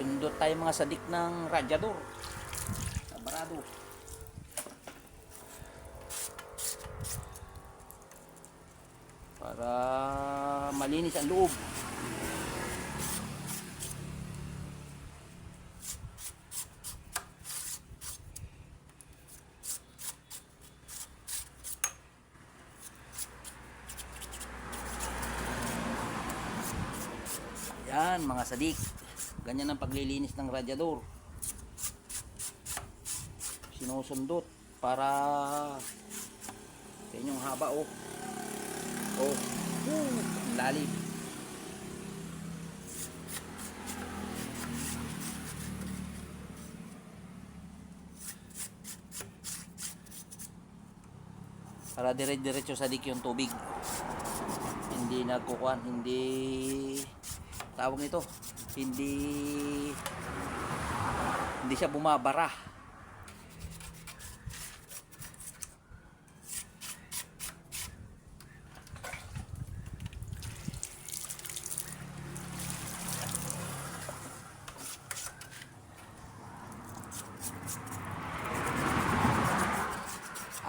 Sundot tayo mga sadik ng radyador. Kabarado. Para malinis ang loob. Yan mga sadik. Ganyan ang paglilinis ng radyador. Sinusundot para sa inyong haba oh. Oh. Ang lalim. Para dire-diretso sa dik yung tubig. Hindi nagkukuhan, hindi tawag nito, hindi hindi siya bumabara.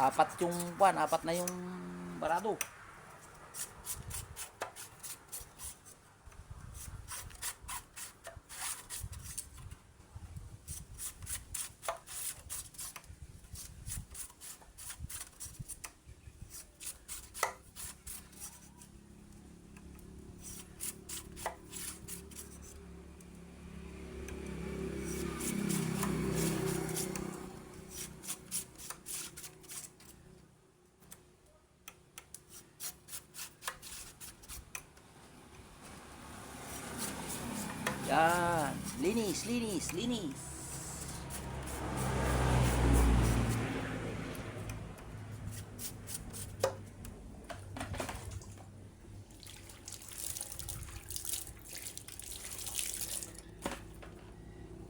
Apat yung buwan, apat na yung barado. Yan. Linis, linis, linis.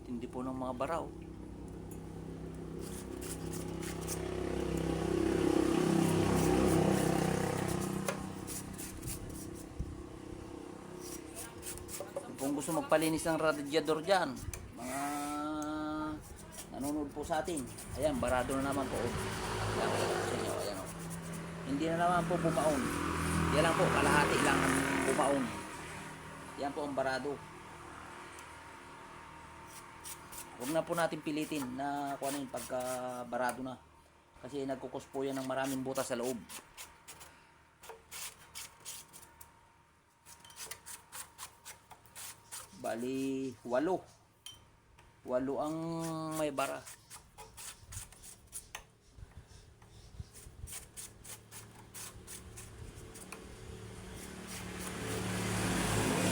Tindi po ng mga baraw. Kung gusto magpalinis ng radiador dyan, mga nanonood po sa atin, ayan, barado na naman po. Ayan, sa inyo, ayan o. Hindi na naman po bumaon. Yan lang po, kalahati lang ang bumaon. Yan po ang barado. Huwag na po natin pilitin na kung ano pagka barado na. Kasi nagkukos po yan ng maraming butas sa loob. Bali, walo. Walo ang may bara.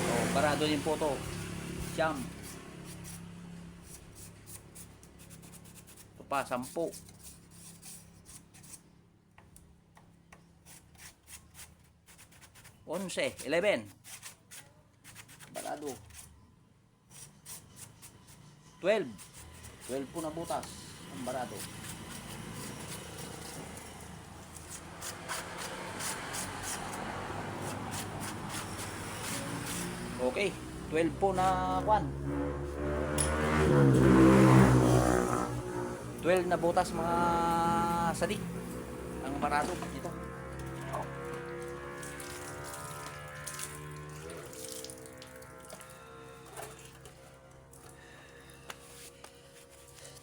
Oh, barado din po to. Siyam. Ito pa, sampu. Onse, eleven. Barado. 12. 12 po na butas ang barado. Okay, 12 po na kwan. 12 na butas mga sadik ang barado dito.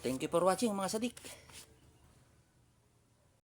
Thank you for watching mga sadik.